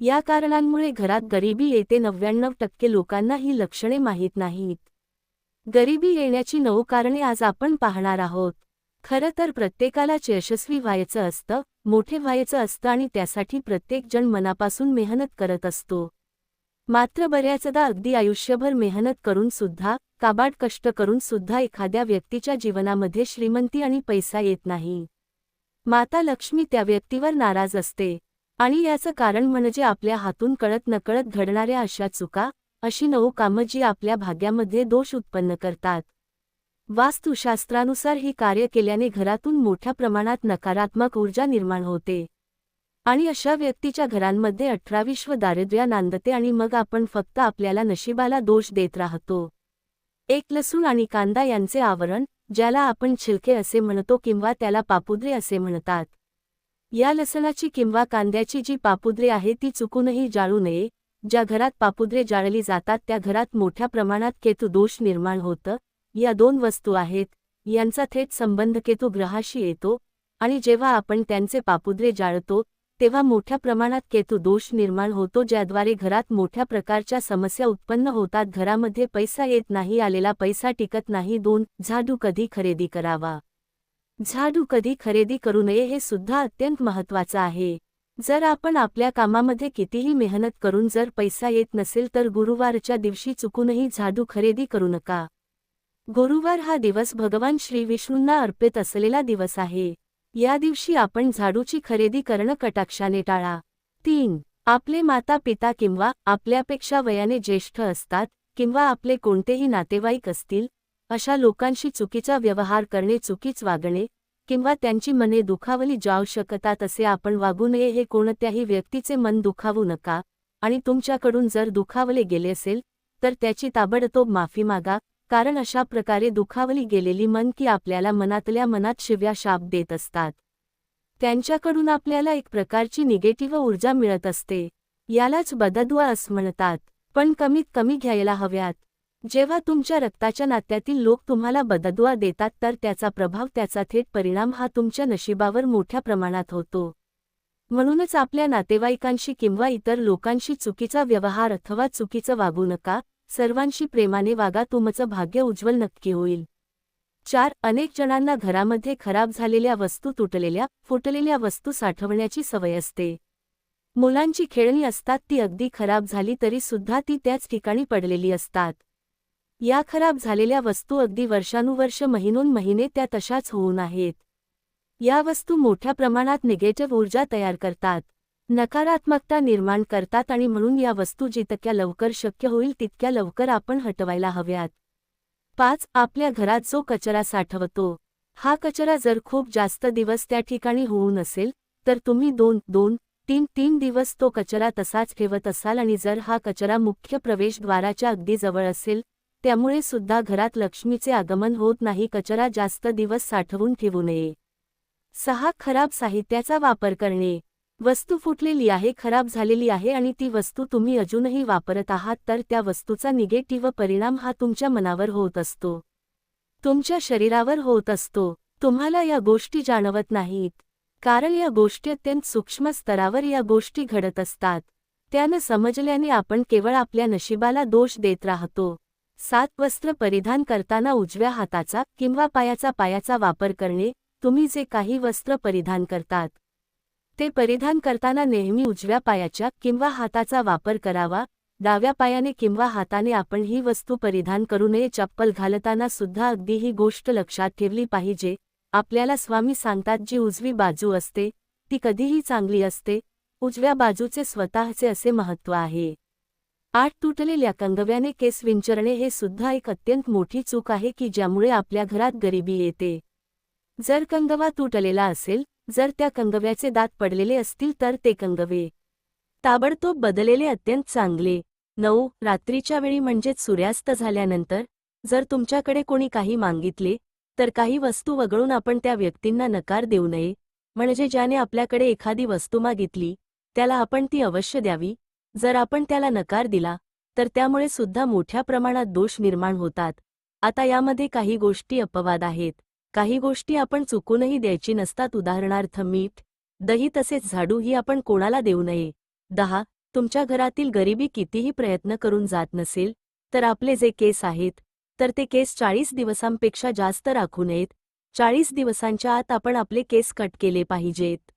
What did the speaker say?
या कारणांमुळे घरात गरिबी येते. नव्याण्णव टक्के लोकांना ही लक्षणे माहीत नाहीत. गरिबी येण्याची नऊ कारणे आज आपण पाहणार आहोत. खरं तर प्रत्येकालाच यशस्वी व्हायचं असतं मोठे व्हायचं असतं आणि त्यासाठी प्रत्येक जण मनापासून मेहनत करत असतो. मात्र बऱ्याचदा अगदी आयुष्यभर मेहनत करून सुद्धा काबाड कष्ट करून सुद्धा एखाद्या व्यक्तीच्या जीवनामध्ये श्रीमंती आणि पैसा येत नाही. माता लक्ष्मी त्या व्यक्तीवर नाराज असते. आणि याचं कारण म्हणजे आपल्या हातून कळत नकळत घडणाऱ्या अशा चुका अशी नऊ कामं जी आपल्या भाग्यामध्ये दोष उत्पन्न करतात. वास्तुशास्त्रानुसार ही कार्य केल्याने घरातून मोठ्या प्रमाणात नकारात्मक ऊर्जा निर्माण होते. आणि अशा व्यक्तीच्या घरांमध्ये अठराविश्व दारिद्र्य नांदते आणि मग आपण फक्त आपल्याला नशिबाला दोष देत राहतो. एक लसूण आणि कांदा यांचे आवरण ज्याला आपण छिलके असे म्हणतो किंवा त्याला पापुद्रे असे म्हणतात. या लसणाची किंवा कांद्याची जी पापुद्रे आहे ती चुकूनही जाळू नये. ज्या घरात पापुद्रे जाळली जातात त्या घरात मोठ्या प्रमाणात केतू दोष निर्माण होतं. या दोन वस्तू आहेत. यांचा थेट संबंध केतू ग्रहाशी येतो आणि जेव्हा आपण त्यांचे पापुद्रे जाळतो तेव्हा मोठ्या प्रमाणात केतू दोष निर्माण होतो ज्याद्वारे घरात मोठ्या प्रकारच्या समस्या उत्पन्न होतात. घरामध्ये पैसा येत नाही आलेला पैसा टिकत नाही. दोन झाडू कधी खरेदी करावा? झाडू कधी खरेदी करू नये हे सुद्धा अत्यंत महत्वाचं आहे. जर आपण आपल्या कामामध्ये कितीही मेहनत करून जर पैसा येत नसेल तर गुरुवारच्या दिवशी चुकूनही झाडू खरेदी करू नका. गुरुवार हा दिवस भगवान श्री विष्णूंना अर्पित असलेला दिवस आहे. या दिवशी आपण झाडूची खरेदी करणं कटाक्षाने टाळा. तीन आपले माता पिता किंवा आपल्यापेक्षा वयाने ज्येष्ठ असतात किंवा आपले कोणतेही नातेवाईक असतील अशा लोकांशी चुकीचा व्यवहार करणे चुकीच वागणे किंवा त्यांची मने दुखावली जाऊ शकतात असे आपण वागू नये हे कोणत्याही व्यक्तीचे मन दुखावू नका आणि तुमच्याकडून जर दुखावले गेले असेल तर त्याची ताबडतोब माफी मागा कारण अशा प्रकारे दुखावली गेलेली मन की आपल्याला मनातल्या मनात शिव्या शाप देत असतात. त्यांच्याकडून आपल्याला एक प्रकारची निगेटिव्ह ऊर्जा मिळत असते. यालाच बददुआ असं म्हणतात पण कमीत कमी घ्यायला हव्यात. जेव्हा तुमच्या रक्ताच्या नात्यातील लोक तुम्हाला बददुआ देतात तर त्याचा प्रभाव त्याचा थेट परिणाम हा तुमच्या नशिबावर मोठ्या प्रमाणात होतो. म्हणूनच आपल्या नातेवाईकांशी किंवा इतर लोकांशी चुकीचा व्यवहार अथवा चुकीचं वागू नका सर्वांशी प्रेमाने वागा तुमचं भाग्य उज्ज्वल नक्की होईल. चार अनेक जणांना घरामध्ये खराब झालेल्या वस्तू तुटलेल्या फुटलेल्या वस्तू साठवण्याची सवय असते. मुलांची खेळणी असतात ती अगदी खराब झाली तरी सुद्धा ती त्याच ठिकाणी पडलेली असतात. या खराब झालेल्या वस्तू अगदी वर्षानुवर्ष महिनोन महिने त्या तशाच होऊन आहेत. या वस्तू मोठ्या प्रमाणात निगेटिव्ह ऊर्जा तयार करतात नकारात्मकता निर्माण करतात आणि म्हणून या वस्तू जितक्या लवकर शक्य होईल तितक्या लवकर आपण हटवायला हव्यात. पाच आपल्या घरात जो कचरा साठवतो हा कचरा जर खूप जास्त दिवस त्या ठिकाणी होऊ नसेल तर तुम्ही दोन दोन तीन तीन दिवस तो कचरा तसाच ठेवत असाल आणि जर हा कचरा मुख्य प्रवेशद्वाराच्या अगदी जवळ असेल त्यामुळे सुद्धा घरात लक्ष्मीचे आगमन होत नाही. कचरा जास्त दिवस साठवून ठेवू नये. सहा खराब साहित्याचा वापर करणे. वस्तू फुटलेली आहे खराब झालेली आहे आणि ती वस्तू तुम्ही अजूनही वापरत आहात तर त्या वस्तूचा निगेटिव्ह परिणाम हा तुमच्या मनावर होत असतो. तुमच्या शरीरावर होत असतो. तुम्हाला या गोष्टी जाणवत नाहीत. कारण या गोष्टी अत्यंत सूक्ष्म स्तरावर या गोष्टी घडत असतात. त्यानं समजल्याने आपण केवळ आपल्या नशिबाला दोष देत राहतो. सात वस्त्र परिधान करताना उजव्या हाताचा किंवा पायाचा पायाचा वापर करणे तुम्ही जे काही वस्त्र परिधान करतात ते परिधान करताना नेहमी उजव्या पायाच्या किंवा हाताचा वापर करावा डाव्या पायाने किंवा हाताने आपण ही वस्तू परिधान करू नये. चप्पल घालताना सुद्धा अगदी ही गोष्ट लक्षात ठेवली पाहिजे. आपल्याला स्वामी सांगतात जी उजवी बाजू असते ती कधीही चांगली असते. उजव्या बाजूचे स्वतःचे असे महत्त्व आहे. आठ तुटलेल्या कंगव्याने केस विंचरणे हे सुद्धा एक अत्यंत मोठी चूक आहे की ज्यामुळे आपल्या घरात गरिबी येते. जर कंगवा तुटलेला असेल जर त्या कंगव्याचे दात पडलेले असतील तर ते कंगवे. ताबडतोब बदलेले अत्यंत चांगले. नऊ रात्रीच्या वेळी म्हणजेच सूर्यास्त झाल्यानंतर जर तुमच्याकडे कोणी काही मागितले तर काही वस्तू वगळून आपण त्या व्यक्तींना नकार देऊ नये. म्हणजे ज्याने आपल्याकडे एखादी वस्तू मागितली त्याला आपण ती अवश्य द्यावी. जर आपण त्याला नकार दिला तर त्यामुळे सुद्धा मोठ्या प्रमाणात दोष निर्माण होतात. आता यामध्ये काही गोष्टी अपवाद आहेत. काही गोष्टी आपण चुकूनही द्यायची नसतात. उदाहरणार्थ मीठ दही तसेच झाडू ही आपण कोणाला देऊ नये. दहा तुमच्या घरातील गरिबी कितीही प्रयत्न करून जात नसेल तर आपले जे केस आहेत तर ते केस चाळीस दिवसांपेक्षा जास्त राखू नयेत. चाळीस दिवसांच्या आत आपण आपले केस कट केले पाहिजेत.